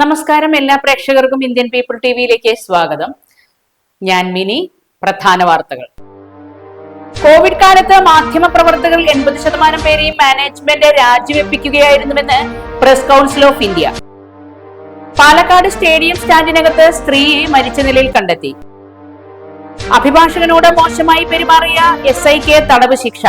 നമസ്കാരം എല്ലാ പ്രേക്ഷകർക്കും ഇന്ത്യൻ പീപ്പിൾ ടി വിയിലേക്ക് സ്വാഗതം. ഞാൻ മിനി പ്രധാന വാർത്തകൾ. കോവിഡ് കാലത്ത് മാധ്യമ പ്രവർത്തകർ എൺപത് ശതമാനം പേരെയും management രാജിവെപ്പിക്കുകയായിരുന്നുവെന്ന് press council of India. Palakkad stadium സ്റ്റാൻഡിനകത്ത് സ്ത്രീയെ മരിച്ച നിലയിൽ കണ്ടെത്തി. അഭിഭാഷകനോട് മോശമായി പെരുമാറിയ എസ് ഐക്ക് തടവ് ശിക്ഷ.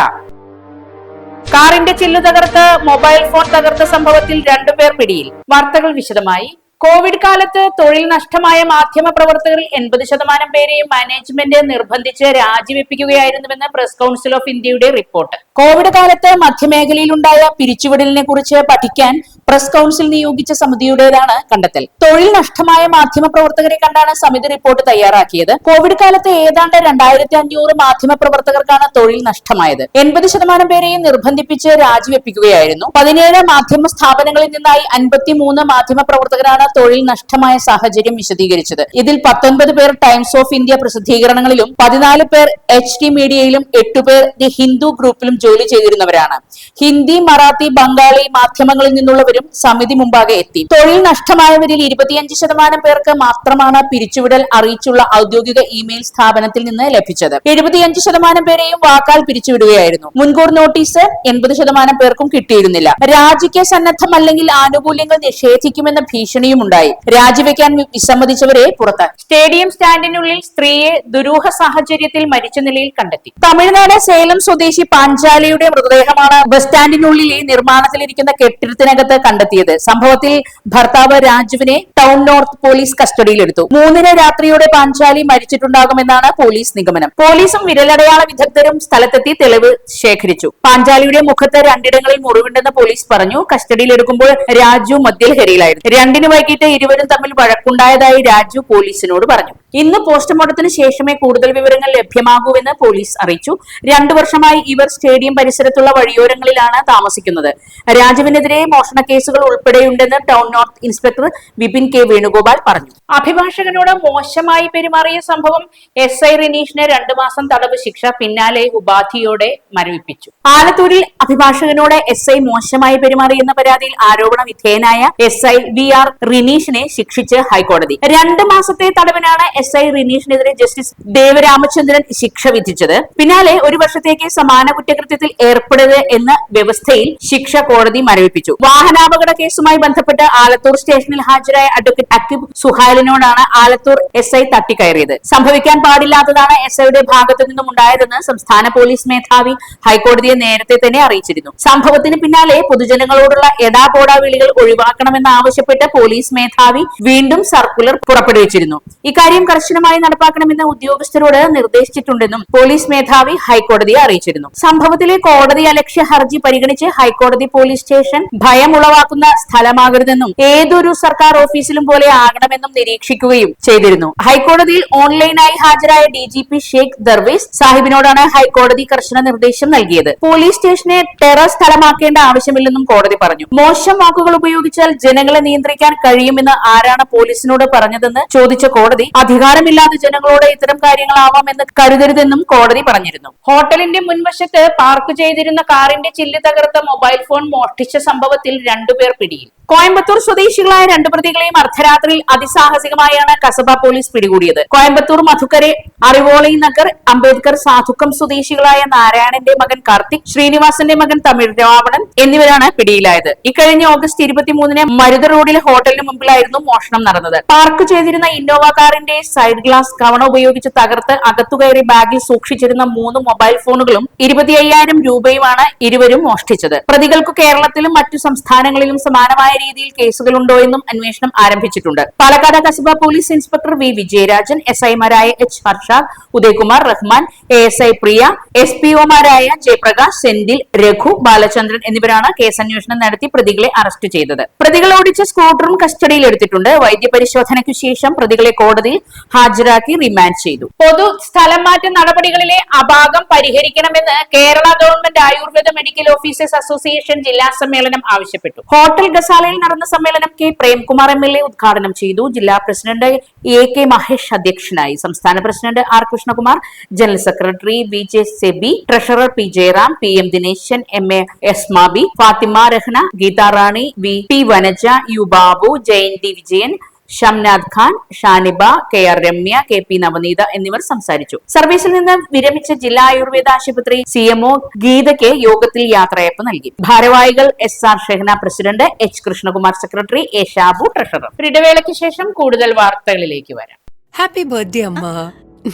കാറിന്റെ ചില്ലു തകർത്ത് മൊബൈൽ ഫോൺ തകർത്ത സംഭവത്തിൽ രണ്ടുപേർ പിടിയിൽ. വാർത്തകൾ വിശദമായി കോവിഡ് കാലത്ത് തൊഴിൽ നഷ്ടമായ മാധ്യമ പ്രവർത്തകരിൽ എൺപത് ശതമാനം പേരെയും മാനേജ്മെന്റ് നിർബന്ധിച്ച് രാജിവെപ്പിക്കുകയായിരുന്നുവെന്ന് പ്രസ് കൗൺസിൽ ഓഫ് ഇന്ത്യയുടെ റിപ്പോർട്ട്. കോവിഡ് കാലത്ത് മധ്യമേഖലയിലുണ്ടായ പിരിച്ചുവിടലിനെ കുറിച്ച് പഠിക്കാൻ പ്രസ് കൗൺസിൽ നിയോഗിച്ച സമിതിയുടേതാണ് കണ്ടെത്തൽ. തൊഴിൽ നഷ്ടമായ മാധ്യമ പ്രവർത്തകരെ കണ്ടാണ് സമിതി റിപ്പോർട്ട് തയ്യാറാക്കിയത്. കോവിഡ് കാലത്ത് ഏതാണ്ട് രണ്ടായിരത്തി അഞ്ഞൂറ് മാധ്യമ പ്രവർത്തകർക്കാണ് തൊഴിൽ നഷ്ടമായത്. എൺപത് ശതമാനം പേരെയും നിർബന്ധിപ്പിച്ച് രാജിവെപ്പിക്കുകയായിരുന്നു. പതിനേഴ് മാധ്യമ സ്ഥാപനങ്ങളിൽ നിന്നായി അൻപത്തിമൂന്ന് മാധ്യമ പ്രവർത്തകരാണ് തൊഴിൽ നഷ്ടമായ സാഹചര്യം വിശദീകരിച്ചത്. ഇതിൽ പത്തൊൻപത് പേർ ടൈംസ് ഓഫ് ഇന്ത്യ പ്രസിദ്ധീകരണങ്ങളിലും പതിനാല് പേർ എച്ച് ടി മീഡിയയിലും എട്ടുപേർ ദി ഹിന്ദു ഗ്രൂപ്പിലും ജോലി ചെയ്തിരുന്നവരാണ്. ഹിന്ദി മറാത്തി ബംഗാളി മാധ്യമങ്ങളിൽ നിന്നുള്ളവരും സമിതി മുമ്പാകെ എത്തി. തൊഴിൽ നഷ്ടമായവരിൽ ഇരുപത്തിയഞ്ച് ശതമാനം പേർക്ക് മാത്രമാണ് പിരിച്ചുവിടൽ അറിയിച്ചുള്ള ഔദ്യോഗിക ഇമെയിൽ സ്ഥാപനത്തിൽ നിന്ന് ലഭിച്ചത്. എഴുപത്തിയഞ്ച് ശതമാനം പേരെയും വാക്കാൽ പിരിച്ചുവിടുകയായിരുന്നു. മുൻകൂർ നോട്ടീസ് എൺപത് ശതമാനം പേർക്കും കിട്ടിയിരുന്നില്ല. രാജിക്ക് സന്നദ്ധമല്ലെങ്കിൽ ആനുകൂല്യങ്ങൾ നിഷേധിക്കുമെന്ന ഭീഷണിയും ഉണ്ടായി. രാജിവെക്കാൻ വിസമ്മതിച്ചവരെ പുറത്താക്കി. സ്റ്റേഡിയം സ്റ്റാൻഡിനുള്ളിൽ സ്ത്രീയെ ദുരൂഹ സാഹചര്യത്തിൽ മരിച്ച നിലയിൽ കണ്ടെത്തി. തമിഴ്നാട് സേലം സ്വദേശി പാഞ്ചാലിയുടെ മൃതദേഹമാണ് ബസ് സ്റ്റാൻഡിനുള്ളിലെ നിർമ്മാണത്തിലിരിക്കുന്ന കെട്ടിടത്തിനകത്ത് കണ്ടെത്തിയത്. സംഭവത്തിൽ ഭർത്താവ് രാജുവിനെ ടൗൺ നോർത്ത് പോലീസ് കസ്റ്റഡിയിലെടുത്തു. മൂന്നിന് രാത്രിയോടെ പാഞ്ചാലി മരിച്ചിട്ടുണ്ടാകുമെന്നാണ് പോലീസ് നിഗമനം. പോലീസും വിരലടയാള വിദഗ്ധരും സ്ഥലത്തെത്തി തെളിവ് ശേഖരിച്ചു. പാഞ്ചാലിയുടെ മുഖത്ത് രണ്ടിടങ്ങളിൽ മുറിവുണ്ടെന്ന് പോലീസ് പറഞ്ഞു. കസ്റ്റഡിയിലെടുക്കുമ്പോൾ രാജു മദ്യലഹരിയിലായിരുന്നു. രണ്ടിന് വൈകിട്ട് ഇരുവരും തമ്മിൽ വഴക്കുണ്ടായതായി രാജു പോലീസിനോട് പറഞ്ഞു ഇന്ന് പോസ്റ്റ്മോർട്ടത്തിന് ശേഷമേ കൂടുതൽ വിവരങ്ങൾ ലഭ്യമാകൂവെന്ന് പോലീസ് അറിയിച്ചു. രണ്ടു വർഷമായി ഇവർ സ്റ്റേഡിയം പരിസരത്തുള്ള വഴിയോരങ്ങളിലാണ് താമസിക്കുന്നത്. രാജുവിനെതിരെ മോഷണ കേസുകൾ ഉൾപ്പെടെയുണ്ടെന്ന് town north inspector Vipin K Venugopal പറഞ്ഞു. അഭിഭാഷകനോട് മോശമായി പെരുമാറിയ സംഭവം എസ് ഐ റിനീഷിന് രണ്ടു മാസം തടവ് ശിക്ഷ പിന്നാലെ ഉപാധിയോടെ മരവിപ്പിച്ചു. ആലത്തൂരിൽ അഭിഭാഷകനോട് എസ് ഐ മോശമായി പെരുമാറിയെന്ന പരാതിയിൽ ആരോപണ വിധേയനായ എസ് ഐ വി ആർ റിനീഷിനെ ശിക്ഷിച്ച് ഹൈക്കോടതി. രണ്ട് മാസത്തെ തടവിനാണ് എസ് ഐ റിനീഷിനെതിരെ ജസ്റ്റിസ് ദേവരാമചന്ദ്രൻ ശിക്ഷ വിധിച്ചത്. പിന്നാലെ ഒരു വർഷത്തേക്ക് സമാന കുറ്റകൃത്യത്തിൽ ഏർപ്പെടരുത് എന്ന വ്യവസ്ഥയിൽ ശിക്ഷ കോടതി മരവിപ്പിച്ചു. വാഹനാപകട കേസുമായി ബന്ധപ്പെട്ട് ആലത്തൂർ സ്റ്റേഷനിൽ ഹാജരായ അഡ്വക്കേറ്റ് അക്കിബ് സുഹാലിനോടാണ് ആലത്തൂർ എസ് ഐ തട്ടിക്കയറിയത്. സംഭവിക്കാൻ പാടില്ലാത്തതാണ് എസ് ഐയുടെ ഭാഗത്തു നിന്നും ഉണ്ടായതെന്ന് സംസ്ഥാന പോലീസ് മേധാവി ഹൈക്കോടതിയെ നേരത്തെ തന്നെ അറിയിച്ചിരുന്നു. സംഭവത്തിന് പിന്നാലെ പൊതുജനങ്ങളോടുള്ള എടാപോടാ വിളികൾ ഒഴിവാക്കണമെന്ന് ആവശ്യപ്പെട്ട് പോലീസ് മേധാവി വീണ്ടും സർക്കുലർ പുറപ്പെടുവിച്ചിരുന്നു. ഇക്കാര്യം കർശനമായി നടപ്പാക്കണമെന്ന് ഉദ്യോഗസ്ഥരോട് നിർദ്ദേശിച്ചിട്ടുണ്ടെന്നും പോലീസ് മേധാവി ഹൈക്കോടതിയെ അറിയിച്ചിരുന്നു. സംഭവത്തിലെ കോടതി അലക്ഷ്യ ഹർജി പരിഗണിച്ച് ഹൈക്കോടതി പോലീസ് സ്റ്റേഷൻ ഭയമുളവാക്കുന്ന സ്ഥലമാകരുതെന്നും ഏതൊരു സർക്കാർ ഓഫീസിലും പോലെ ആകണമെന്നും നിരീക്ഷിക്കുകയും ചെയ്തിരുന്നു. ഹൈക്കോടതിയിൽ ഓൺലൈനായി ഹാജരായ D G P Sheikh Darvesh സാഹിബിനോടാണ് ഹൈക്കോടതി കർശന നിർദ്ദേശം നൽകിയത്. പോലീസ് സ്റ്റേഷനെ ടെറർ സ്ഥലമാക്കേണ്ട ആവശ്യമില്ലെന്നും കോടതി പറഞ്ഞു. മോശം വാക്കുകൾ ഉപയോഗിച്ചാൽ ജനങ്ങളെ നിയന്ത്രിക്കാൻ കഴിയുമെന്ന് ആരാണ് പോലീസിനോട് പറഞ്ഞതെന്ന് ചോദിച്ച കോടതി അധികാരമില്ലാത്ത ജനങ്ങളോട് ഇത്തരം കാര്യങ്ങളാവാമെന്ന് കരുതരുതെന്നും കോടതി പറഞ്ഞിരുന്നു. ഹോട്ടലിന്റെ മുൻവശത്ത് പാർക്ക് ചെയ്തിരുന്ന കാറിന്റെ ചില്ല് തകർത്ത മൊബൈൽ ഫോൺ മോഷ്ടിച്ച സംഭവത്തിൽ രണ്ടുപേർ പിടിയിൽ. കോയമ്പത്തൂർ സ്വദേശികളായ രണ്ട് പ്രതികളെയും അർദ്ധരാത്രിയിൽ അതിസാഹസികമായാണ് കസബ പോലീസ് പിടികൂടിയത്. കോയമ്പത്തൂർ മധുക്കരെ അറിവോളി നഗർ അംബേദ്കർ സാധുക്കം സ്വദേശികളായ നാരായണന്റെ മകൻ കാർത്തിക് ശ്രീനിവാസന്റെ മകൻ തമിഴ് രാവണൻ എന്നിവരാണ് പിടിയിലായത്. ഇക്കഴിഞ്ഞ ഓഗസ്റ്റ് ഇരുപത്തിമൂന്നിന് മരുത റോഡിലെ ഹോട്ടലിന് മുമ്പിലായിരുന്നു മോഷണം നടന്നത്. പാർക്ക് ചെയ്തിരുന്ന ഇന്നോവ കാറിന്റെ സൈഡ് ഗ്ലാസ് കവണ ഉപയോഗിച്ച് തകർത്ത് അകത്തുകയറി ബാഗിൽ സൂക്ഷിച്ചിരുന്ന മൂന്ന് മൊബൈൽ ഫോണുകളും ഇരുപത്തി അയ്യായിരം രൂപയുമാണ് ഇരുവരും മോഷ്ടിച്ചത്. പ്രതികൾക്ക് കേരളത്തിലും മറ്റു സംസ്ഥാനങ്ങളിലും സമാനമായ രീതിയിൽ കേസുകളുണ്ടോ എന്നും അന്വേഷണം ആരംഭിച്ചിട്ടുണ്ട്. Palakkad Kasaba police inspector V Vijayarajan S ഐമാരായ H Harshad Udayakumar Rahman A S I Priya S P ഒമാരായ Jayaprakash Senthil Raghu Balachandran എന്നിവരാണ് കേസ് അന്വേഷണം നടത്തി പ്രതികളെ അറസ്റ്റ് ചെയ്തത്. പ്രതികൾ ഓടിച്ച സ്കൂട്ടറും കസ്റ്റഡിയിൽ എടുത്തിട്ടുണ്ട്. വൈദ്യപരിശോധനയ്ക്കു ശേഷം പ്രതികളെ കോടതിയിൽ ഹാജരാക്കി റിമാൻഡ് ചെയ്തു. പൊതു സ്ഥലം മാറ്റ നടപടികളിലെ അപാകം പരിഹരിക്കണമെന്ന് Kerala government Ayurveda medical officers association ജില്ലാ സമ്മേളനം ആവശ്യപ്പെട്ടു. ഹോട്ടൽ ഗസാലയിൽ നടന്ന സമ്മേളനം K Premkumar M L A ഉദ്ഘാടനം ചെയ്തു. ജില്ലാ പ്രസിഡന്റ് എ കെ മഹേഷ് അധ്യക്ഷനായി. സംസ്ഥാന president R Krishnakumar general secretary V J Seby treasurer P Jayaram P M Dineshan M A Esmabi Fathima Rehna Geetharani V T Vanaja U Babu Jayanthi Vijayan Shamnad Khan Shaniba K R Ramya K P Navaneetha എന്നിവർ സംസാരിച്ചു. സർവീസിൽ നിന്ന് വിരമിച്ച ജില്ലാ ആയുർവേദ ആശുപത്രി C M O ഗീതയ്ക്ക് യോഗത്തിൽ യാത്രയപ്പ് നൽകി. ഭാരവാഹികൾ S R Shehana president H Krishnakumar secretary A Shabu treasurer. ഇടവേളയ്ക്ക് ശേഷം കൂടുതൽ വാർത്തകളിലേക്ക് വരാം. ഹാപ്പി ബർത്ത്ഡേ അമ്മ.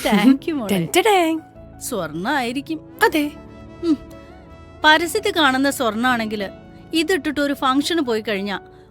സ്വർണായിരിക്കും സ്വർണ ആയിരിക്കും അതെ. പരസ്യത്തിൽ കാണുന്ന സ്വർണാണെങ്കിൽ ഇതിട്ടിട്ട് ഒരു ഫംഗ്ഷന് പോയി കഴിഞ്ഞാ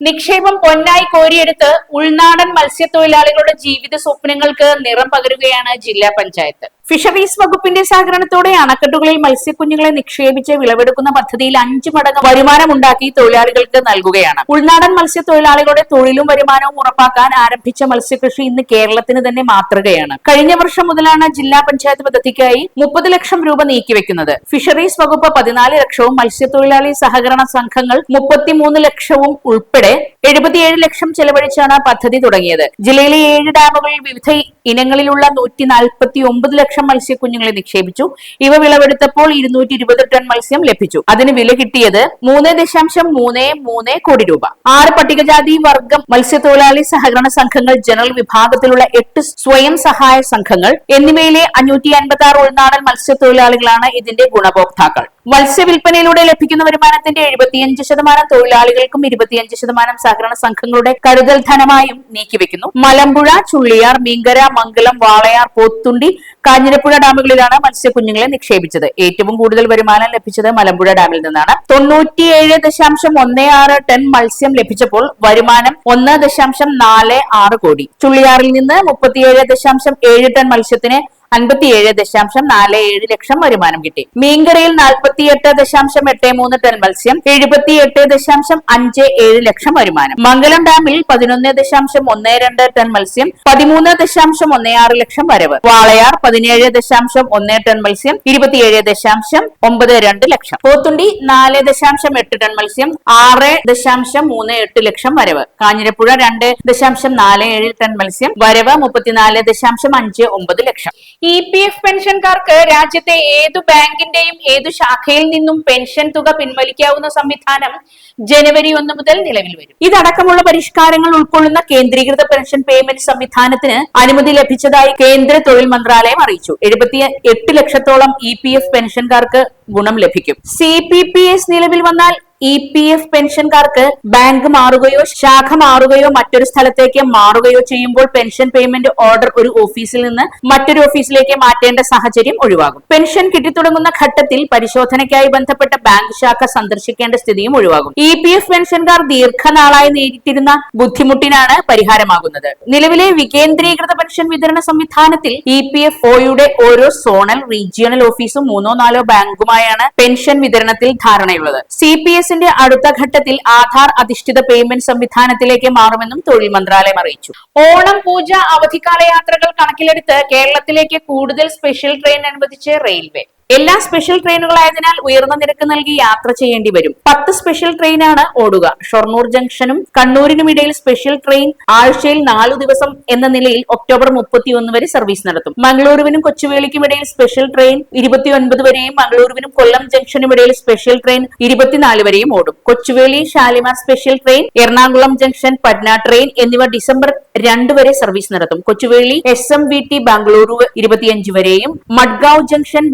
നിക്ഷേപം പൊന്നായി കോരിയെടുത്ത് ഉൾനാടൻ മത്സ്യത്തൊഴിലാളികളുടെ ജീവിത സ്വപ്നങ്ങൾക്ക് നിറം പകരുകയാണ് ജില്ലാ പഞ്ചായത്ത്. ഫിഷറീസ് വകുപ്പിന്റെ സഹകരണത്തോടെ അണക്കെട്ടുകളിൽ മത്സ്യക്കുഞ്ഞുങ്ങളെ നിക്ഷേപിച്ച് വിളവെടുക്കുന്ന പദ്ധതിയിൽ അഞ്ചു മടങ്ങ് വരുമാനമുണ്ടാക്കി തൊഴിലാളികൾക്ക് നൽകുകയാണ്. ഉൾനാടൻ മത്സ്യത്തൊഴിലാളികളുടെ തൊഴിലും വരുമാനവും ഉറപ്പാക്കാൻ ആരംഭിച്ച മത്സ്യകൃഷി ഇന്ന് കേരളത്തിന് തന്നെ മാതൃകയാണ്. കഴിഞ്ഞ വർഷം മുതലാണ് ജില്ലാ പഞ്ചായത്ത് പദ്ധതിക്കായി മുപ്പത് ലക്ഷം രൂപ നീക്കിവെക്കുന്നത്. ഫിഷറീസ് വകുപ്പ് പതിനാല് ലക്ഷവും മത്സ്യത്തൊഴിലാളി സഹകരണ സംഘങ്ങൾ മുപ്പത്തിമൂന്ന് ലക്ഷവും ഉൾപ്പെടെ എഴുപത്തിയേഴ് ലക്ഷം ചെലവഴിച്ചാണ് പദ്ധതി തുടങ്ങിയത്. ജില്ലയിലെ ഏഴ് ഡാമുകളിൽ വിവിധ ഇനങ്ങളിലുള്ള നൂറ്റി നാൽപ്പത്തി ഒമ്പത് ലക്ഷം മത്സ്യക്കുഞ്ഞുങ്ങളെ നിക്ഷേപിച്ചു. ഇവ വിളവെടുത്തപ്പോൾ ഇരുന്നൂറ്റി ഇരുപത് ടൺ മത്സ്യം ലഭിച്ചു. അതിന് വില കിട്ടിയത് മൂന്ന് ദശാംശം മൂന്ന് മൂന്ന് കോടി രൂപ. ആറ് പട്ടികജാതി വർഗം മത്സ്യത്തൊഴിലാളി സഹകരണ സംഘങ്ങൾ ജനറൽ വിഭാഗത്തിലുള്ള എട്ട് സ്വയം സഹായ സംഘങ്ങൾ എന്നിവയിലെ അഞ്ഞൂറ്റി അൻപത്തി ആറ് ഉൾനാടൻ മത്സ്യത്തൊഴിലാളികളാണ് ഇതിന്റെ ഗുണഭോക്താക്കൾ. മത്സ്യവില്പനയിലൂടെ ലഭിക്കുന്ന വരുമാനത്തിന്റെ എഴുപത്തിയഞ്ച് ശതമാനം തൊഴിലാളികൾക്കും ഇരുപത്തിയഞ്ച് ശതമാനം സഹകരണ സംഘങ്ങളുടെ കരുതൽ ധനമായും നീക്കിവെക്കുന്നു. മലമ്പുഴ ചുള്ളിയാർ മീങ്കര മംഗലം വാളയാർ പോത്തുണ്ടി കാഞ്ഞിരപ്പുഴ ഡാമുകളിലാണ് മത്സ്യക്കുഞ്ഞുങ്ങളെ നിക്ഷേപിച്ചത്. ഏറ്റവും കൂടുതൽ വരുമാനം ലഭിച്ചത് മലമ്പുഴ ഡാമിൽ നിന്നാണ്. തൊണ്ണൂറ്റിയേഴ് ദശാംശം ഒന്ന് ആറ് ടൺ മത്സ്യം ലഭിച്ചപ്പോൾ വരുമാനം ഒന്ന് ദശാംശം നാല് ആറ് കോടി. ചുള്ളിയാറിൽ നിന്ന് മുപ്പത്തിയേഴ് ദശാംശം ഏഴ് ടൺ മത്സ്യത്തിന് അൻപത്തിയേഴ് ദശാംശം നാല് ഏഴ് ലക്ഷം വരുമാനം കിട്ടി. മീൻകറിയിൽ നാൽപ്പത്തിയെട്ട് ദശാംശം എട്ട് മൂന്ന് ടൺ മത്സ്യം എഴുപത്തിയെട്ട് ദശാംശം അഞ്ച് ഏഴ് ലക്ഷം വരുമാനം. മംഗലം ഡാമിൽ പതിനൊന്ന് ദശാംശം ഒന്ന് രണ്ട് ടൺ മത്സ്യം പതിമൂന്ന് ദശാംശം ഒന്ന് ആറ് ലക്ഷം വരവ്. വാളയാർ പതിനേഴ് ദശാംശം ഒന്ന് ടൺ മത്സ്യം ഇരുപത്തിയേഴ് ദശാംശം ഒമ്പത് രണ്ട് ലക്ഷം. പോത്തുണ്ടി നാല് ദശാംശം എട്ട് ടൺ മത്സ്യം ആറ് ദശാംശം മൂന്ന് എട്ട് ലക്ഷം വരവ്. കാഞ്ഞിരപ്പുഴ രണ്ട് ദശാംശം നാല് ഏഴ് ടൺ മത്സ്യം വരവ് മുപ്പത്തിനാല് ദശാംശം അഞ്ച് ഒമ്പത് ലക്ഷം. ഇ പി എഫ് പെൻഷൻകാർക്ക് രാജ്യത്തെ ഏതു ബാങ്കിന്റെയും ഏതു ശാഖയിൽ നിന്നും പെൻഷൻ തുക പിൻവലിക്കാവുന്ന സംവിധാനം ജനുവരി ഒന്ന് മുതൽ നിലവിൽ വരും. ഇതടക്കമുള്ള പരിഷ്കാരങ്ങൾ ഉൾക്കൊള്ളുന്ന കേന്ദ്രീകൃത പെൻഷൻ പേയ്മെന്റ് സംവിധാനത്തിന് അനുമതി ലഭിച്ചതായി കേന്ദ്ര തൊഴിൽ മന്ത്രാലയം അറിയിച്ചു. എഴുപത്തി എട്ട് ലക്ഷത്തോളം ഇ പി എഫ് പെൻഷൻകാർക്ക് ഗുണം ലഭിക്കും. സി പി പി എസ് നിലവിൽ വന്നാൽ ഇ പി എഫ് പെൻഷൻകാർക്ക് ബാങ്ക് മാറുകയോ ശാഖ മാറുകയോ മറ്റൊരു സ്ഥലത്തേക്ക് മാറുകയോ ചെയ്യുമ്പോൾ പെൻഷൻ പേയ്മെന്റ് ഓർഡർ ഒരു ഓഫീസിൽ നിന്ന് മറ്റൊരു ഓഫീസിലേക്ക് മാറ്റേണ്ട സാഹചര്യം ഒഴിവാകും. പെൻഷൻ കിട്ടിത്തുടങ്ങുന്ന ഘട്ടത്തിൽ പരിശോധനയ്ക്കായി ബന്ധപ്പെട്ട ബാങ്ക് ശാഖ സന്ദർശിക്കേണ്ട സ്ഥിതിയും ഒഴിവാകും. ഇ പി എഫ് പെൻഷൻകാർ ദീർഘനാളായി നേരിട്ടിരുന്ന ബുദ്ധിമുട്ടിനാണ് പരിഹാരമാകുന്നത്. നിലവിലെ വികേന്ദ്രീകൃത പെൻഷൻ വിതരണ സംവിധാനത്തിൽ ഇ പി എഫ് ഒയുടെ ഓരോ സോണൽ റീജിയണൽ ഓഫീസും മൂന്നോ നാലോ ബാങ്കുമായാണ് പെൻഷൻ വിതരണത്തിൽ ധാരണയുള്ളത്. സി പി എസിന്റെ അടുത്ത ഘട്ടത്തിൽ ആധാർ അധിഷ്ഠിത പേയ്മെന്റ് സംവിധാനത്തിലേക്ക് മാറുമെന്നും തൊഴിൽ മന്ത്രാലയം അറിയിച്ചു. ഓണം പൂജ അവധിക്കാല യാത്രകൾ കണക്കിലെടുത്ത് കേരളത്തിലേക്ക് കൂടുതൽ സ്പെഷ്യൽ ട്രെയിൻ അനുവദിച്ച് റെയിൽവേ. എല്ലാ സ്പെഷ്യൽ ട്രെയിനുകളായതിനാൽ ഉയർന്ന നിരക്ക് നൽകി യാത്ര ചെയ്യേണ്ടി വരും. പത്ത് സ്പെഷ്യൽ ട്രെയിനാണ് ഓടുക. ഷൊർണൂർ ജംഗ്ഷനും കണ്ണൂരിനും ഇടയിൽ സ്പെഷ്യൽ ട്രെയിൻ ആഴ്ചയിൽ നാലു ദിവസം എന്ന നിലയിൽ ഒക്ടോബർ മുപ്പത്തിയൊന്ന് വരെ സർവീസ് നടത്തും. മംഗളൂരുവിനും കൊച്ചുവേളിക്കും ഇടയിൽ സ്പെഷ്യൽ ട്രെയിൻ ഇരുപത്തിയൊൻപത് വരെയും മംഗളൂരുവിനും കൊല്ലം ജംഗ്ഷനും ഇടയിൽ സ്പെഷ്യൽ ട്രെയിൻ ഇരുപത്തിനാല് വരെയും ഓടും. Kochuveli Shalimar special train Ernakulam junction Patna train എന്നിവ ഡിസംബർ രണ്ട് വരെ സർവീസ് നടത്തും. Kochuveli S M V T Bengaluru ഇരുപത്തിയഞ്ച് വരെയും മഡ്ഗാവ് ജംഗ്ഷൻ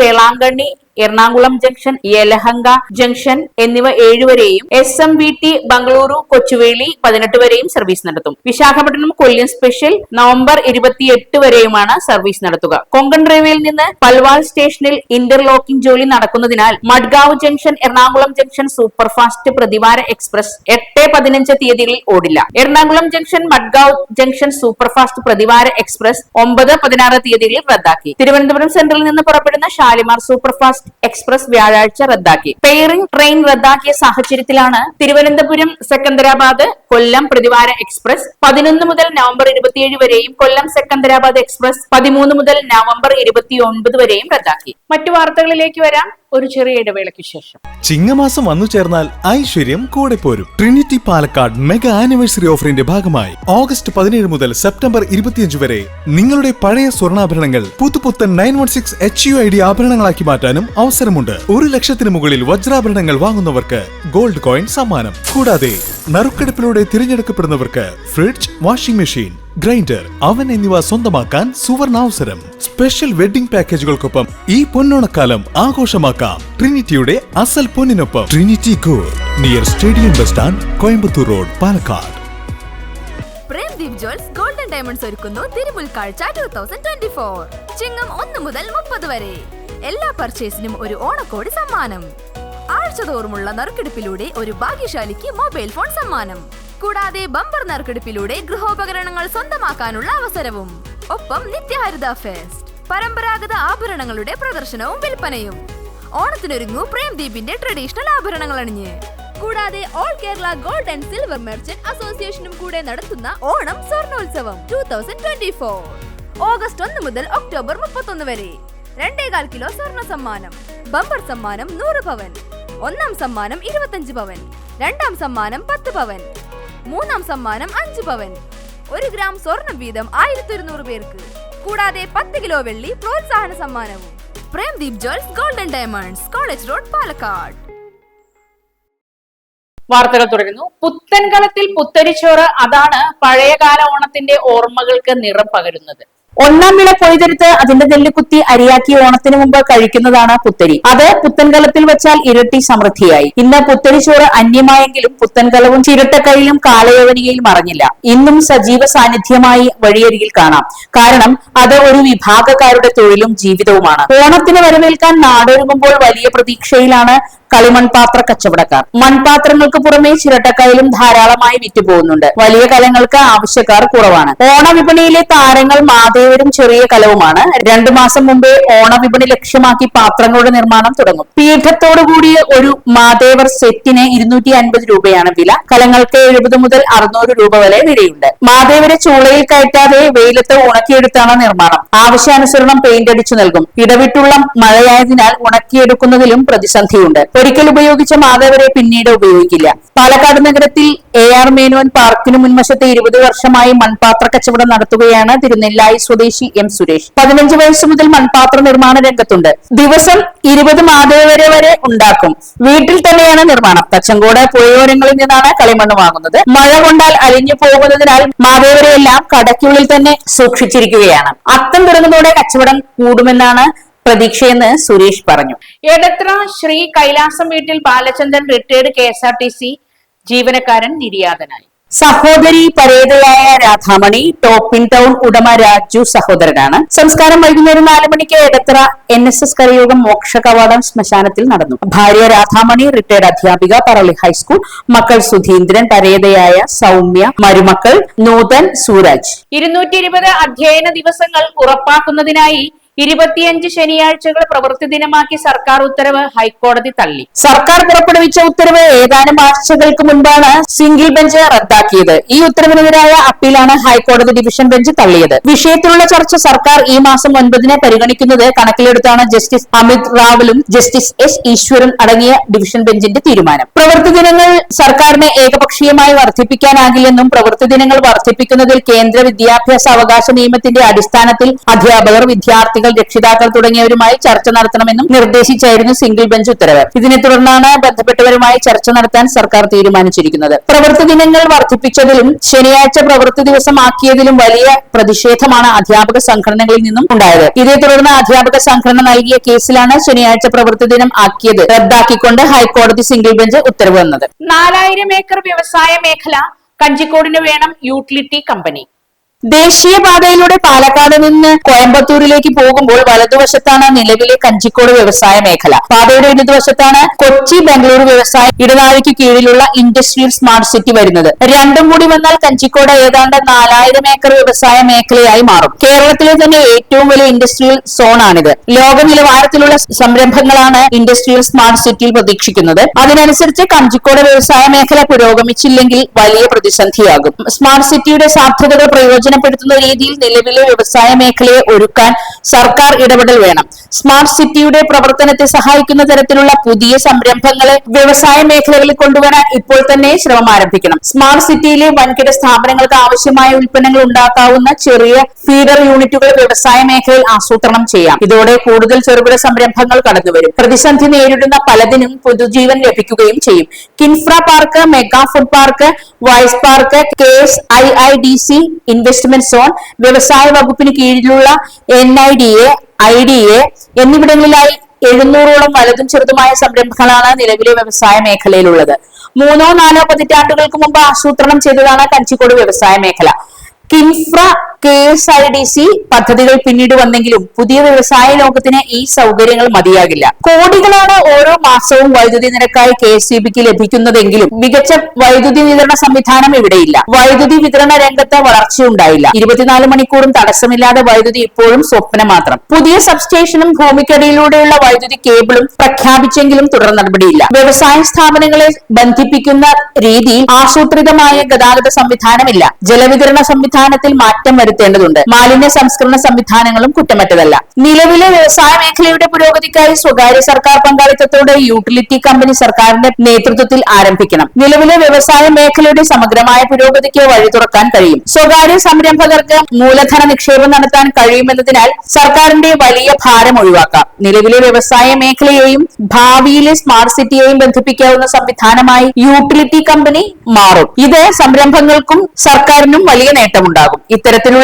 આગળની എറണാകുളം ജംഗ്ഷൻ യലഹങ്ക ജംഗ്ഷൻ എന്നിവ ഏഴുവരെയും S M V T Bengaluru Kochuveli പതിനെട്ട് വരെയും സർവീസ് നടത്തും. വിശാഖപട്ടണം കൊല്ലം സ്പെഷ്യൽ നവംബർ ഇരുപത്തിയെട്ട് വരെയുമാണ് സർവീസ് നടത്തുക. കൊങ്കൺ റെയിൽവേയിൽ നിന്ന് പൽവാൾ സ്റ്റേഷനിൽ ഇന്റർലോക്കിംഗ് ജോലി നടക്കുന്നതിനാൽ Madgaon junction Ernakulam junction superfast പ്രതിവാര എക്സ്പ്രസ് എട്ട് പതിനഞ്ച് തീയതികളിൽ ഓടില്ല. Ernakulam junction Madgaon junction superfast പ്രതിവാര എക്സ്പ്രസ് ഒമ്പത് പതിനാറ് തീയതികളിൽ റദ്ദാക്കി. തിരുവനന്തപുരം സെൻട്രലിൽ നിന്ന് പുറപ്പെടുന്ന ഷാലിമാർ സൂപ്പർഫാസ്റ്റ് എക്സ്പ്രസ് വ്യാഴാഴ്ച റദ്ദാക്കി. പെയറിംഗ് ട്രെയിൻ റദ്ദാക്കിയ സാഹചര്യത്തിലാണ് തിരുവനന്തപുരം സെക്കന്ദരാബാദ് കൊല്ലം പ്രതിവാര എക്സ്പ്രസ് പതിനൊന്ന് മുതൽ നവംബർ ഇരുപത്തിയേഴ് വരെയും കൊല്ലം സെക്കന്ദരാബാദ് എക്സ്പ്രസ് പതിമൂന്ന് മുതൽ നവംബർ ഇരുപത്തിയൊൻപത് വരെയും റദ്ദാക്കി. മറ്റു വാർത്തകളിലേക്ക് വരാം. ഒരു ചെറിയ ഇടവേളയ്ക്ക് ശേഷം. ചിങ്ങമാസം വന്നു ചേർന്നാൽ ഐശ്വര്യം കൂടെ പോരും. ട്രിനിറ്റി പാലക്കാട് മെഗാ ആനിവേഴ്സറി ഓഫറിന്റെ ഭാഗമായി ഓഗസ്റ്റ് പതിനേഴ് മുതൽ സെപ്റ്റംബർ ഇരുപത്തിയഞ്ച് വരെ നിങ്ങളുടെ പഴയ സ്വർണാഭരണങ്ങൾ പുതുപുത്തൻ nine one six H U I D ആഭരണങ്ങളാക്കി മാറ്റാനും അവസരമുണ്ട്. ഒരു ലക്ഷത്തിന് മുകളിൽ വജ്രാഭരണങ്ങൾ വാങ്ങുന്നവർക്ക് ഗോൾഡ് കോയിൻ സമ്മാനം. കൂടാതെ നറുക്കെടുപ്പിലൂടെ തിരഞ്ഞെടുക്കപ്പെടുന്നവർക്ക് fridge washing machine grinder oven എന്നിവ സ്വന്തമാക്കാൻ സുവർണാവസരം. സ്പെഷ്യൽ വെഡിംഗ് പാക്കേജുകൾക്കൊപ്പം ഈ പൊന്നോണക്കാലം ആഘോഷമാക്കാം. ട്രിനിറ്റിയുടെ അസൽ പൊന്നിനൊപ്പം. Trinity go near stadium bus stand Coimbatore road Palakkad. Premdeep jewels golden diamonds ഒരുക്കുന്നു തിരുമുൽക്കാഴ്ച two thousand twenty four Chingam ഒന്ന് മുതൽ മുപ്പത് വരെ. എല്ലാ പർച്ചേസിനും ഒരു ഓണക്കോടി സമ്മാനം. ആഴ്ചതോറുമുള്ള നറുക്കെടുപ്പിലൂടെ ഒരു ഭാഗ്യശാലിക്ക് മൊബൈൽ ഫോൺ സമ്മാനം. കൂടാതെ ബമ്പർ നറുക്കെടുപ്പിലൂടെ ഗൃഹോപകരണങ്ങൾ സ്വന്തമാക്കാനുള്ള അവസരവും. ഒപ്പം നിത്യഹരിത ഫെസ്റ്റ് പരമ്പരാഗത ആഭരണങ്ങളുടെ പ്രദർശനവും വിൽപ്പനയും. ഓണത്തിനൊരുങ്ങു പ്രേംദീപിന്റെ ട്രഡീഷണൽ ആഭരണങ്ങൾ അണിഞ്ഞ്. കൂടാതെ all Kerala gold and silver merchant അസോസിയേഷനും കൂടെ നടത്തുന്ന Onam സ്വർണോത്സവം two thousand twenty four August ഒന്ന് മുതൽ ഒക്ടോബർ മുപ്പത്തൊന്ന് വരെ. രണ്ടേകാൽ കിലോ സ്വർണ സമ്മാനം ബമ്പർ സമ്മാനം നൂറ് പവൻ. ഒന്നാം സമ്മാനം ഇരുപത്തഞ്ച് പവൻ രണ്ടാം സമ്മാനം പത്ത് പവൻ മൂന്നാം സമ്മാനം അഞ്ച് പവൻ. ഒരു ഗ്രാം സ്വർണം വീതം ആയിരത്തി ഒരുന്നൂറ് പേർക്ക്. കൂടാതെ പത്ത് കിലോ വെള്ളി പ്രോത്സാഹന സമ്മാനവും. Premdeep jewels golden diamonds college road Palakkad. വാർത്തകൾ തുടരുന്നു. പുത്തൻകലത്തിൽ പുത്തരിച്ചോറ് അതാണ് പഴയകാല ഓണത്തിന്റെ ഓർമ്മകൾക്ക് നിറം പകരുന്നത്. ഒന്നാം വിള കൊയ്തെടുത്ത് അതിന്റെ നെല്ല് കുത്തി അരിയാക്കി ഓണത്തിന് മുമ്പ് കഴിക്കുന്നതാണ് പുത്തരി. അത് പുത്തൻകലത്തിൽ വെച്ചാൽ ഇരട്ടി സമൃദ്ധിയായി. ഇന്ന് പുത്തരിച്ചോറ് അന്യമായെങ്കിലും പുത്തൻകലവും ചിരട്ടക്കൈയിലും കാലയവനികയിലും മറഞ്ഞില്ല ഇന്നും സജീവ സാന്നിധ്യമായി വഴിയരികിൽ കാണാം. കാരണം അത് ഒരു വിഭാഗക്കാരുടെ തൊഴിലും ജീവിതവുമാണ്. ഓണത്തിന് വരവേൽക്കാൻ നാടൊരുങ്ങുമ്പോൾ വലിയ പ്രതീക്ഷയിലാണ് കളിമൺപാത്ര കച്ചവടക്കാർ. മൺപാത്രങ്ങൾക്ക് പുറമെ ചിരട്ടക്കയിലും ധാരാളമായി വിറ്റുപോകുന്നുണ്ട്. വലിയ കലങ്ങൾക്ക് ആവശ്യക്കാർ കുറവാണ്. ഓണവിപണിയിലെ താരങ്ങൾ മാതേവരും ചെറിയ കലവുമാണ്. രണ്ടു മാസം മുമ്പേ ഓണവിപണി ലക്ഷ്യമാക്കി പാത്രങ്ങളുടെ നിർമ്മാണം തുടങ്ങും. പീഠത്തോടുകൂടിയ ഒരു മാതേവർ സെറ്റിന് ഇരുന്നൂറ്റി അൻപത് രൂപയാണ് വില. കലങ്ങൾക്ക് എഴുപത് മുതൽ അറുന്നൂറ് രൂപ വരെ വിലയുണ്ട്. മാതേവരെ ചൂളയിൽ കയറ്റാതെ വെയിലത്ത് ഉണക്കിയെടുത്താണ് നിർമ്മാണം. ആവശ്യാനുസരണം പെയിന്റ് അടിച്ചു നൽകും. ഇടവിട്ടുള്ള മഴയായതിനാൽ ഉണക്കിയെടുക്കുന്നതിലും പ്രതിസന്ധിയുണ്ട്. ഒരിക്കൽ ഉപയോഗിച്ച മാതേവരെ പിന്നീട് ഉപയോഗിക്കില്ല. പാലക്കാട് നഗരത്തിൽ എ ആർ മേനോൻ പാർക്കിന് മുൻവശത്തെ ഇരുപത് വർഷമായി മൺപാത്ര കച്ചവടം നടത്തുകയാണ് തിരുനെല്ലായി സ്വദേശി എം സുരേഷ്. പതിനഞ്ച് വയസ്സ് മുതൽ മൺപാത്ര നിർമ്മാണ രംഗത്തുണ്ട്. ദിവസം ഇരുപത് മാതൃവരെ വരെ ഉണ്ടാക്കും. വീട്ടിൽ തന്നെയാണ് നിർമ്മാണം. തച്ചങ്കോട് പുഴയോരങ്ങളിൽ നിന്നാണ് കളിമണ്ണ് വാങ്ങുന്നത്. മഴ കൊണ്ടാൽ അലിഞ്ഞു പോകുന്നതിനാൽ മാതവരെയെല്ലാം കടയ്ക്കുള്ളിൽ തന്നെ സൂക്ഷിച്ചിരിക്കുകയാണ്. അത്തം തുടങ്ങുന്നതോടെ കച്ചവടം കൂടുമെന്നാണ് പ്രതീക്ഷയെന്ന് സുരേഷ് പറഞ്ഞു. എടത്ര ശ്രീ കൈലാസം വീട്ടിൽ Balachandran retired K S R T C ജീവനക്കാരൻ നിര്യാതനായി. സഹോദരി പരേതയായ രാധാമണി ടോപ്പിൻ ടൗൺ ഉടമ രാജു സഹോദരനാണ്. സംസ്കാരം വൈകുന്നേരം നാല് മണിക്ക് എടത്തറ എൻ എസ് എസ് കരയോഗം മോക്ഷ കവാടം ശ്മശാനത്തിൽ നടന്നു. ഭാര്യ രാധാമണി റിട്ടയർഡ് അധ്യാപിക പറളി ഹൈസ്കൂൾ മക്കൾ സുധീന്ദ്രൻ പരേതയായ സൗമ്യ മരുമക്കൾ നൂതൻ സൂരജ്. ഇരുന്നൂറ്റി ഇരുപത് അധ്യയന ദിവസങ്ങൾ ഉറപ്പാക്കുന്നതിനായി ഇരുപത്തിയഞ്ച് ശനിയാഴ്ചകൾ പ്രവൃത്തി ദിനമാക്കി സർക്കാർ ഉത്തരവ് ഹൈക്കോടതി തള്ളി. സർക്കാർ പുറപ്പെടുവിച്ച ഉത്തരവ് ഏതാനും ആഴ്ചകൾക്ക് മുൻപാണ് സിംഗിൾ ബെഞ്ച് റദ്ദാക്കിയത്. ഈ ഉത്തരവിനെതിരായ അപ്പീലാണ് ഹൈക്കോടതി ഡിവിഷൻ ബെഞ്ച് തള്ളിയത്. വിഷയത്തിലുള്ള ചർച്ച സർക്കാർ ഈ മാസം ഒൻപതിന് പരിഗണിക്കുന്നത് കണക്കിലെടുത്താണ് ജസ്റ്റിസ് അമിത് റാവലും ജസ്റ്റിസ് എസ് ഈശ്വരൻ അടങ്ങിയ ഡിവിഷൻ ബെഞ്ചിന്റെ തീരുമാനം. പ്രവൃത്തി ദിനങ്ങൾ സർക്കാരിനെ ഏകപക്ഷീയമായി വർദ്ധിപ്പിക്കാനാകില്ലെന്നും പ്രവൃത്തി ദിനങ്ങൾ വർദ്ധിപ്പിക്കുന്നതിൽ കേന്ദ്ര വിദ്യാഭ്യാസ അവകാശ നിയമത്തിന്റെ അടിസ്ഥാനത്തിൽ അധ്യാപകർ വിദ്യാർത്ഥികൾ രക്ഷിതാക്കൾ തുടങ്ങിയവരുമായി ചർച്ച നടത്തണമെന്നും നിർദ്ദേശിച്ചായിരുന്നു സിംഗിൾ ബെഞ്ച് ഉത്തരവ്. ഇതിനെ തുടർന്നാണ് ബന്ധപ്പെട്ടവരുമായി ചർച്ച നടത്താൻ സർക്കാർ തീരുമാനിച്ചിരിക്കുന്നത്. പ്രവൃത്തി ദിനങ്ങൾ വർദ്ധിപ്പിച്ചതിലും ശനിയാഴ്ച പ്രവൃത്തി ദിവസമാക്കിയതിലും വലിയ പ്രതിഷേധമാണ് അധ്യാപക സംഘടനകളിൽ നിന്നും ഉണ്ടായത്. ഇതേ തുടർന്ന് അധ്യാപക സംഘടന നൽകിയ കേസിലാണ് ശനിയാഴ്ച പ്രവൃത്തി ദിനം ആക്കിയത് റദ്ദാക്കിക്കൊണ്ട് ഹൈക്കോടതി സിംഗിൾ ബെഞ്ച് ഉത്തരവ് വന്നത്. നാലായിരം ഏക്കർ വ്യവസായ മേഖല കഞ്ചിക്കോടിന് വേണം യൂട്ടിലിറ്റി കമ്പനി. ദേശീയപാതയിലൂടെ പാലക്കാട് നിന്ന് കോയമ്പത്തൂരിലേക്ക് പോകുമ്പോൾ വലതുവശത്താണ് നിലവിലെ കഞ്ചിക്കോട് വ്യവസായ മേഖല. പാതയുടെ ഇടതുവശത്താണ് കൊച്ചി ബംഗളൂരു വ്യവസായ ഇടനാഴിക്ക് കീഴിലുള്ള ഇൻഡസ്ട്രിയൽ സ്മാർട്ട് സിറ്റി വരുന്നത്. രണ്ടും കൂടി വന്നാൽ കഞ്ചിക്കോട് ഏതാണ്ട് നാലായിരം ഏക്കർ വ്യവസായ മേഖലയായി മാറും. കേരളത്തിലെ തന്നെ ഏറ്റവും വലിയ ഇൻഡസ്ട്രിയൽ സോണാണിത്. ലോക നിലവാരത്തിലുള്ള സംരംഭങ്ങളാണ് ഇൻഡസ്ട്രിയൽ സ്മാർട്ട് സിറ്റിയിൽ പ്രതീക്ഷിക്കുന്നത്. അതിനനുസരിച്ച് കഞ്ചിക്കോട് വ്യവസായ മേഖല പുരോഗമിച്ചില്ലെങ്കിൽ വലിയ പ്രതിസന്ധിയാകും. സ്മാർട്ട് സിറ്റിയുടെ സാധ്യതകൾ പ്രയോജനപ്പെടുത്തുന്ന രീതിയിൽ നിലവിലെ വ്യവസായ മേഖലയെ ഒരുക്കാൻ സർക്കാർ ഇടപെടൽ വേണം. സ്മാർട്ട് സിറ്റിയുടെ പ്രവർത്തനത്തെ സഹായിക്കുന്ന തരത്തിലുള്ള പുതിയ സംരംഭങ്ങളെ വ്യവസായ മേഖലകളിൽ കൊണ്ടുവരാൻ ഇപ്പോൾ തന്നെ ശ്രമം ആരംഭിക്കണം. സ്മാർട്ട് സിറ്റിയിലെ വൻകിട സ്ഥാപനങ്ങൾക്ക് ആവശ്യമായ ഉൽപ്പന്നങ്ങൾ ഉണ്ടാക്കാവുന്ന ചെറിയ ഫീഡർ യൂണിറ്റുകൾ വ്യവസായ മേഖലയിൽ ആസൂത്രണം ചെയ്യാം. ഇതോടെ കൂടുതൽ ചെറുകിട സംരംഭങ്ങൾ കടന്നുവരും. പ്രതിസന്ധി നേരിടുന്ന പലതിനും പുതുജീവൻ ലഭിക്കുകയും ചെയ്യും. Kinfra park mega food park wise park K S I I D C investment zone വ്യവസായ വകുപ്പിന് കീഴിലുള്ള N I D A I D A എന്നിവിടങ്ങളിലായി എഴുന്നൂറോളം വലുതും ചെറുതുമായ സംരംഭങ്ങളാണ് നിലവിലെ വ്യവസായ മേഖലയിലുള്ളത്. മൂന്നോ നാലോ പതിറ്റാണ്ടുകൾക്ക് മുമ്പ് ആസൂത്രണം ചെയ്തതാണ് കഞ്ചിക്കോട് വ്യവസായ മേഖല. Kinfra K S R D C പദ്ധതികൾ പിന്നീട് വന്നെങ്കിലും പുതിയ വ്യവസായ ലോകത്തിന് ഈ സൗകര്യങ്ങൾ മതിയാകില്ല. കോടികളാണ് ഓരോ മാസവും വൈദ്യുതി നിരക്കായി കെ എസ് ബിക്ക് ലഭിക്കുന്നതെങ്കിലും മികച്ച വൈദ്യുതി വിതരണ സംവിധാനം ഇവിടെയില്ല. വൈദ്യുതി വിതരണ രംഗത്ത് വളർച്ചയുണ്ടായില്ല. ഇരുപത്തിനാല് മണിക്കൂറും തടസ്സമില്ലാതെ വൈദ്യുതി ഇപ്പോഴും സ്വപ്നം മാത്രം. പുതിയ സബ്സ്റ്റേഷനും ഭൂമിക്കടിയിലൂടെയുള്ള വൈദ്യുതി കേബിളും പ്രഖ്യാപിച്ചെങ്കിലും തുടർ നടപടിയില്ല. വ്യവസായ സ്ഥാപനങ്ങളെ ബന്ധിപ്പിക്കുന്ന രീതിയിൽ ആസൂത്രിതമായ ഗതാഗത സംവിധാനമില്ല. ജലവിതരണ സംവിധാനത്തിൽ മാറ്റം വരുത്തേണ്ടതുണ്ട് മാലിന്യ സംസ്കരണ സംവിധാനങ്ങളും കുറ്റമറ്റതല്ല. നിലവിലെ വ്യവസായ മേഖലയുടെ പുരോഗതിക്കായി സ്വകാര്യ സർക്കാർ പങ്കാളിത്തത്തോടെ യൂട്ടിലിറ്റി കമ്പനി സർക്കാരിന്റെ നേതൃത്വത്തിൽ ആരംഭിക്കണം. നിലവിലെ വ്യവസായ മേഖലയുടെ സമഗ്രമായ പുരോഗതിക്ക് വഴി തുറക്കാൻ കഴിയും. സ്വകാര്യ സംരംഭകർക്ക് മൂലധന നിക്ഷേപം നടത്താൻ കഴിയുമെന്നതിനാൽ സർക്കാരിന്റെ വലിയ ഭാരം ഒഴിവാക്കാം. നിലവിലെ വ്യവസായ മേഖലയെയും ഭാവിയിലെ സ്മാർട്ട് സിറ്റിയെയും ബന്ധിപ്പിക്കാവുന്ന സംവിധാനമായി യൂട്ടിലിറ്റി കമ്പനി മാറും. ഇത് സംരംഭങ്ങൾക്കും സർക്കാരിനും വലിയ നേട്ടമുണ്ടാകും. ഇത്തരത്തിലുള്ള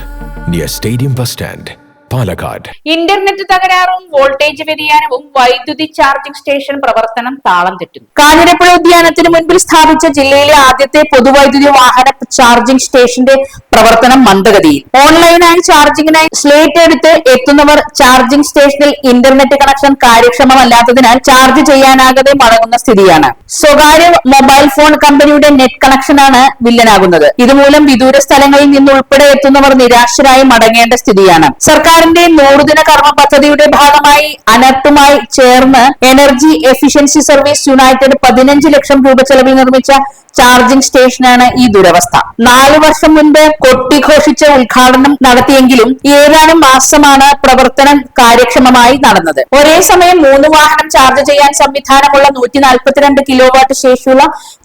near stadium bus stand Palakkad internet തകരാറും voltage വ്യതിയാനവും വൈദ്യുതി ചാർജിംഗ് സ്റ്റേഷൻ പ്രവർത്തനം താളം തെറ്റുന്നു. കാഞ്ഞിരപ്പുഴ ഉദ്യാനത്തിന് മുൻപിൽ സ്ഥാപിച്ച ജില്ലയിലെ ആദ്യത്തെ പൊതുവൈദ്യുതി വാഹന ചാർജിംഗ് സ്റ്റേഷന്റെ പ്രവർത്തനം മന്ദഗതിയിൽ. ഓൺലൈനായി ചാർജിങ്ങിനായി സ്ലേറ്റ് എടുത്ത് എത്തുന്നവർ ചാർജിംഗ് സ്റ്റേഷനിൽ ഇന്റർനെറ്റ് കണക്ഷൻ കാര്യക്ഷമമല്ലാത്തതിനാൽ ചാർജ് ചെയ്യാനാകാതെ മടങ്ങുന്ന സ്ഥിതിയാണ്. സ്വകാര്യ മൊബൈൽ ഫോൺ കമ്പനിയുടെ നെറ്റ് കണക്ഷനാണ് വില്ലനാകുന്നത്. ഇതുമൂലം വിദൂര സ്ഥലങ്ങളിൽ നിന്ന് ഉൾപ്പെടെ എത്തുന്നവർ നിരാശരായി മടങ്ങേണ്ട സ്ഥിതിയാണ്. സർക്കാരിന്റെ നൂറുദിന കർമ്മ പദ്ധതിയുടെ ഭാഗമായി അനർട്ടുമായി ചേർന്ന് എനർജി എഫിഷ്യൻസി സർവീസ് യുണൈറ്റഡ് പതിനഞ്ച് ലക്ഷം രൂപ ചെലവിൽ നിർമ്മിച്ച ചാർജിംഗ് സ്റ്റേഷനാണ് ഈ ദുരവസ്ഥ. നാലു വർഷം മുൻപ് കൊട്ടിഘോഷിച്ച ഉദ്ഘാടനം നടത്തിയെങ്കിലും ഏതാനും മാസമാണ് പ്രവർത്തനം കാര്യക്ഷമമായി നടന്നത്. ഒരേ സമയം മൂന്ന് വാഹനം ചാർജ് ചെയ്യാൻ സംവിധാനമുള്ള നൂറ്റി നാൽപ്പത്തിരണ്ട് കിലോ വാട്ട് ശേഷിയുള്ള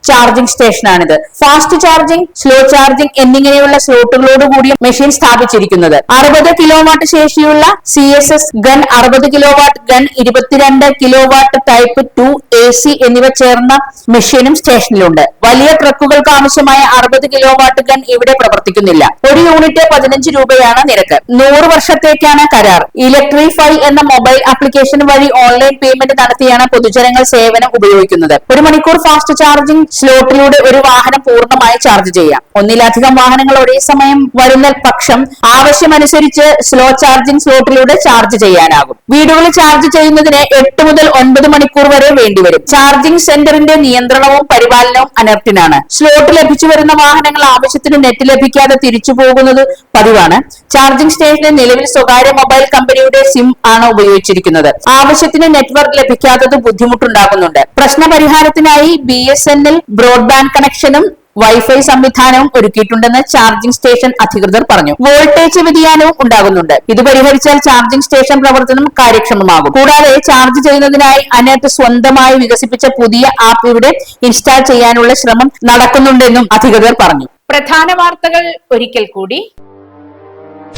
ചാർജിംഗ് സ്റ്റേഷനാണിത് ഫാസ്റ്റ് ചാർജിംഗ് സ്ലോ ചാർജിംഗ് എന്നിങ്ങനെയുള്ള സ്ലോട്ടുകളോട് കൂടിയ മെഷീൻ സ്ഥാപിച്ചിരിക്കുന്നത്. അറുപത് കിലോ വാട്ട് ശേഷിയുള്ള സി എസ് എസ് ഗൺ അറുപത് കിലോ വാട്ട് ഗൺ ഇരുപത്തിരണ്ട് kilo watt type two A C എന്നിവ ചേർന്ന മെഷീനും സ്റ്റേഷനിലുണ്ട്. വലിയ ട്രക്കുകൾക്ക് ആവശ്യമായ അറുപത് കിലോ വാട്ട് ഗൺ ഇവിടെ പ്രവർത്തിക്കുന്നില്ല. ഒരു യൂണിറ്റ് പതിനഞ്ച് രൂപയാണ് നിരക്ക്. നൂറ് വർഷത്തേക്കാണ് കരാർ. ഇലക്ട്രിഫൈ എന്ന മൊബൈൽ ആപ്ലിക്കേഷൻ വഴി ഓൺലൈൻ പേയ്മെന്റ് നടത്തിയാണ് പൊതുജനങ്ങൾ സേവനം ഉപയോഗിക്കുന്നത്. ഒരു മണിക്കൂർ ഫാസ്റ്റ് ചാർജിംഗ് സ്ലോട്ടിലൂടെ ഒരു വാഹനം പൂർണമായി ചാർജ് ചെയ്യാം. ഒന്നിലധികം വാഹനങ്ങൾ ഒരേ സമയം വരുന്ന പക്ഷം ആവശ്യമനുസരിച്ച് സ്ലോ ചാർജിംഗ് സ്ലോട്ടിലൂടെ ചാർജ് ചെയ്യാനാകും. വീടുകളിൽ ചാർജ് ചെയ്യുന്നതിന് എട്ട് മുതൽ ഒൻപത് മണിക്കൂർ വരെ വേണ്ടിവരും ചാർജിംഗ് സെന്ററിന്റെ നിയന്ത്രണവും പരിപാലനവും അനർട്ടിനാണ്. സ്ലോട്ട് ലഭിച്ചു വരുന്ന വാഹനങ്ങൾ ആവശ്യത്തിന് നെറ്റ് ലഭിക്കാതെ തിരിച്ചു പോകുന്നത് പതിവാണ്. ചാർജിംഗ് സ്റ്റേഷനിൽ നിലവിൽ സ്വകാര്യ മൊബൈൽ കമ്പനിയുടെ സിം ആണ് ഉപയോഗിച്ചിരിക്കുന്നത്. ആവശ്യത്തിന് നെറ്റ്വർക്ക് ലഭിക്കാത്തത് ബുദ്ധിമുട്ടുണ്ടാകുന്നുണ്ട് പ്രശ്ന പരിഹാരത്തിനായി B S N L broadband കണക്ഷനും വൈഫൈ സംവിധാനവും ഒരുക്കിയിട്ടുണ്ടെന്ന് ചാർജിംഗ് സ്റ്റേഷൻ അധികൃതർ പറഞ്ഞു. വോൾട്ടേജ് വ്യതിയാനവും ഉണ്ടാകുന്നുണ്ട്. ഇത് പരിഹരിച്ചാൽ ചാർജിംഗ് സ്റ്റേഷൻ പ്രവർത്തനം കാര്യക്ഷമമാകും. കൂടാതെ ചാർജ് ചെയ്യുന്നതിനായി അനേറ്റ് സ്വന്തമായി വികസിപ്പിച്ച പുതിയ ആപ്പ് ഇവിടെ ഇൻസ്റ്റാൾ ചെയ്യാനുള്ള ശ്രമം നടക്കുന്നുണ്ടെന്നും അധികൃതർ പറഞ്ഞു. പ്രധാന വാർത്തകൾ ഒരിക്കൽ കൂടി.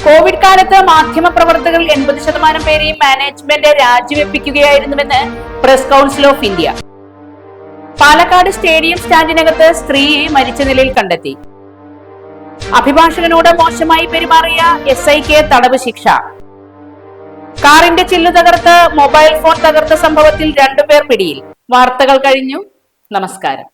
കോവിഡ് കാലത്ത് മാധ്യമ പ്രവർത്തകർ എൺപത് ശതമാനം പേരെയും management രാജിവെപ്പിക്കുകയായിരുന്നുവെന്ന് press council of India. Palakkad stadium സ്റ്റാൻഡിനകത്ത് സ്ത്രീയെ മരിച്ച നിലയിൽ കണ്ടെത്തി. അഭിഭാഷകനോട് മോശമായി പെരുമാറിയ എസ് ഐക്ക് തടവ് ശിക്ഷ. കാറിന്റെ ചില്ലു തകർത്ത് മൊബൈൽ ഫോൺ തകർത്ത സംഭവത്തിൽ രണ്ടുപേർ പിടിയിൽ. വാർത്തകൾ കഴിഞ്ഞു. നമസ്കാരം.